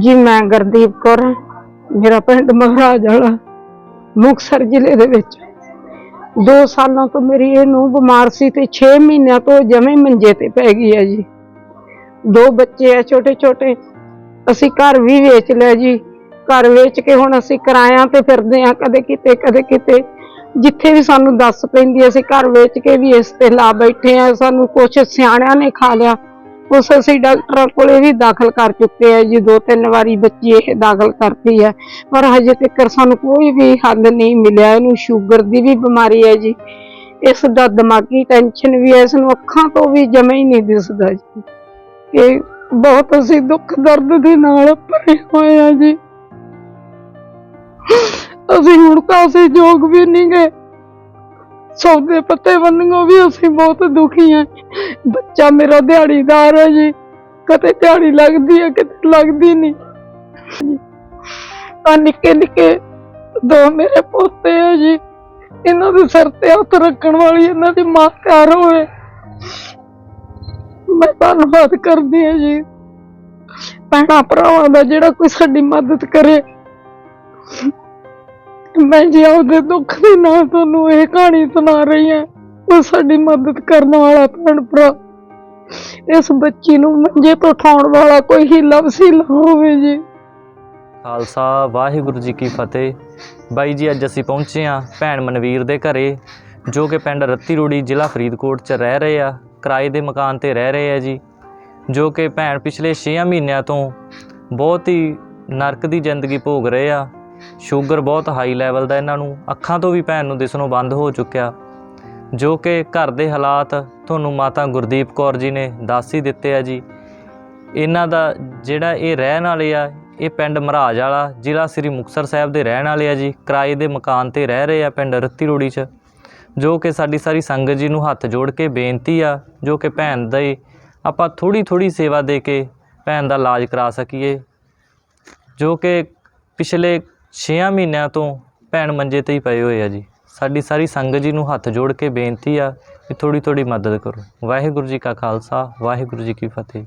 ਜੀ, ਮੈਂ ਗੁਰਦੀਪ ਕੌਰ ਹਾਂ। ਮੇਰਾ ਪਿੰਡ ਮਹਾਰਾਜ ਵਾਲਾ, ਮੁਕਤਸਰ ਜ਼ਿਲ੍ਹੇ ਦੇ ਵਿੱਚ। 2 ਸਾਲਾਂ ਤੋਂ ਮੇਰੀ ਇਹ ਨੂੰ ਬਿਮਾਰ ਸੀ ਤੇ 6 ਮਹੀਨਿਆਂ ਤੋਂ ਜਮੇ ਮੰਜੇ ਤੇ ਪੈ ਗਈ ਹੈ ਜੀ। ਦੋ ਬੱਚੇ ਆ ਛੋਟੇ ਛੋਟੇ ਅਸੀਂ ਘਰ ਵੀ ਵੇਚ ਲਿਆ ਜੀ। ਘਰ ਵੇਚ ਕੇ ਹੁਣ ਅਸੀਂ ਕਿਰਾਇਆਂ ਤੇ ਫਿਰਦੇ ਆ ਕਦੇ ਕਿਤੇ ਕਦੇ ਕਿਤੇ। ਜਿੱਥੇ ਵੀ ਸਾਨੂੰ ਦੱਸ ਪੈਂਦੀ ਅਸੀਂ ਘਰ ਵੇਚ ਕੇ ਵੀ ਇਸ ਤੇ ਲਾ ਬੈਠੇ ਆ ਸਾਨੂੰ ਕੁਛ ਸਿਆਣਿਆਂ ਨੇ ਖਾ ਲਿਆ। ਉਸ ਅਸੀਂ ਡਾਕਟਰਾਂ ਕੋਲੇ ਵੀ ਦਾਖਲ ਕਰ ਚੁੱਕੇ ਆ ਜੀ, ਦੋ ਤਿੰਨ ਵਾਰੀ ਬੱਚੀ ਇਹ ਦਾਖਲ ਕਰਤੀ ਹੈ। ਪਰ ਹਜੇ ਤੱਕ ਸਾਨੂੰ ਕੋਈ ਵੀ ਹੱਲ ਨਹੀਂ ਮਿਲਿਆ। ਇਹਨੂੰ ਸ਼ੂਗਰ ਦੀ ਵੀ ਬਿਮਾਰੀ ਹੈ ਜੀ। ਇਸ ਦਾ ਦਿਮਾਗੀ ਟੈਨਸ਼ਨ ਵੀ ਹੈ। ਇਸ ਨੂੰ ਅੱਖਾਂ ਤੋਂ ਵੀ ਜਮਾ ਹੀ ਨਹੀਂ ਦਿਸਦਾ ਜੀ। ਇਹ ਬਹੁਤ ਅਸੀਂ ਦੁੱਖ ਦਰਦ ਦੇ ਨਾਲ ਭਰੇ ਹੋਏ ਆ ਜੀ। ਅਸੀਂ ਹੁਣ ਕਾਸੇ ਜੋਗ ਵੀ ਨਹੀਂ ਗਏ। ਸੌਦੇ ਪੱਤੇ ਬੰਨ੍ਹਿਓ ਵੀ ਅਸੀਂ ਬਹੁਤ ਦੁਖੀ ਹਾਂ। ਬੱਚਾ ਮੇਰਾ ਦਿਹਾੜੀਦਾਰ ਹੈ ਜੀ। ਕਦੇ ਦਿਹਾੜੀ ਲੱਗਦੀ ਹੈ ਕਿਤੇ ਲੱਗਦੀ ਨਹੀਂ। ਆ ਨਿੱਕੇ ਨਿੱਕੇ ਦੋ ਮੇਰੇ ਪੋਤੇ ਹੈ ਜੀ। ਇਹਨਾਂ ਦੇ ਸਿਰ ਤੇ ਹੱਥ ਰੱਖਣ ਵਾਲੀ ਇਹਨਾਂ ਦੀ ਮਾਂ ਘਰ ਹੋਵੇ। ਮੈਂ ਧੰਨਵਾਦ ਕਰਦੀ ਹਾਂ ਜੀ। ਭੈਣਾਂ ਭਰਾਵਾਂ ਦਾ ਜਿਹੜਾ ਕੋਈ ਸਾਡੀ ਮਦਦ ਕਰੇ। ਮੈਂ ਜੀ ਉਹਦੇ ਦੁੱਖ ਦੇ ਨਾਲ ਤੁਹਾਨੂੰ ਇਹ ਕਹਾਣੀ ਸੁਣਾ ਰਹੀ ਹਾਂ, ਉਹ ਸਾਡੀ ਮਦਦ ਕਰਨ ਵਾਲਾ ਭੈਣ ਭਰਾ। ਇਸ ਬੱਚੀ ਨੂੰ ਮੰਜੇ ਤੋਂ ਉਠਾਉਣ ਵਾਲਾ ਕੋਈ ਹੀਲਾ ਵਸੀਲਾ ਹੋਵੇ ਜੀ। ਖਾਲਸਾ, ਵਾਹਿਗੁਰੂ ਜੀ ਕੀ ਫਤਿਹ। ਬਾਈ ਜੀ, ਅੱਜ ਅਸੀਂ ਪਹੁੰਚੇ ਹਾਂ ਭੈਣ ਮਨਵੀਰ ਦੇ ਘਰੇ, ਜੋ ਕਿ ਪਿੰਡ ਰੱਤੀ ਰੋੜੀ ਜ਼ਿਲ੍ਹਾ ਫਰੀਦਕੋਟ 'ਚ ਰਹਿ ਰਹੇ ਆ, ਕਿਰਾਏ ਦੇ ਮਕਾਨ ਤੇ ਰਹਿ ਰਹੇ ਆ ਜੀ। ਜੋ ਕਿ ਭੈਣ ਪਿਛਲੇ 6 ਮਹੀਨਿਆਂ ਤੋਂ ਬਹੁਤ ਹੀ ਨਰਕ ਦੀ ਜ਼ਿੰਦਗੀ ਭੋਗ ਰਹੇ ਆ। ਸ਼ੂਗਰ ਬਹੁਤ ਹਾਈ ਲੈਵਲ ਦਾ ਇਹਨਾਂ ਨੂੰ, ਅੱਖਾਂ ਤੋਂ ਵੀ ਭੈਣ ਨੂੰ ਦਿਸਣੋਂ ਬੰਦ ਹੋ ਚੁੱਕਿਆ। ਜੋ ਕਿ ਘਰ ਦੇ ਹਾਲਾਤ ਤੁਹਾਨੂੰ ਮਾਤਾ ਗੁਰਦੀਪ ਕੌਰ ਜੀ ਨੇ ਦੱਸ ਹੀ ਦਿੱਤੇ ਆ ਜੀ। ਇਹਨਾਂ ਦਾ ਜਿਹੜਾ ਇਹ ਰਹਿਣ ਵਾਲੇ ਆ, ਇਹ ਪਿੰਡ ਮਹਾਰਾਜ ਵਾਲਾ, ਜ਼ਿਲ੍ਹਾ ਸ੍ਰੀ ਮੁਕਤਸਰ ਸਾਹਿਬ ਦੇ ਰਹਿਣ ਵਾਲੇ ਆ ਜੀ। ਕਿਰਾਏ ਦੇ ਮਕਾਨ ਤੇ ਰਹਿ ਰਹੇ ਆ ਪਿੰਡ ਰੱਤੀ ਰੋੜੀ 'ਚ। ਜੋ ਕਿ ਸਾਡੀ ਸਾਰੀ ਸੰਗਤ ਜੀ ਨੂੰ ਹੱਥ ਜੋੜ ਕੇ ਬੇਨਤੀ ਆ, ਜੋ ਕਿ ਭੈਣ ਦੇ ਆਪਾਂ ਥੋੜੀ ਥੋੜੀ ਸੇਵਾ ਦੇ ਕੇ ਭੈਣ ਦਾ ਇਲਾਜ ਕਰਾ ਸਕੀਏ। ਜੋ ਕਿ ਪਿਛਲੇ 6 ਮਹੀਨਿਆਂ ਤੋਂ ਭੈਣ ਮੰਜੇ ਤੇ ਹੀ ਪਏ ਹੋਏ ਆ ਜੀ। ਸਾਡੀ ਸਾਰੀ ਸੰਗਤ ਜੀ ਨੂੰ ਹੱਥ ਜੋੜ ਕੇ ਬੇਨਤੀ ਆ ਵੀ ਥੋੜ੍ਹੀ ਥੋੜ੍ਹੀ ਮਦਦ ਕਰੋ। ਵਾਹਿਗੁਰੂ ਜੀ ਕਾ ਖਾਲਸਾ, ਵਾਹਿਗੁਰੂ ਜੀ ਕੀ ਫਤਿਹ।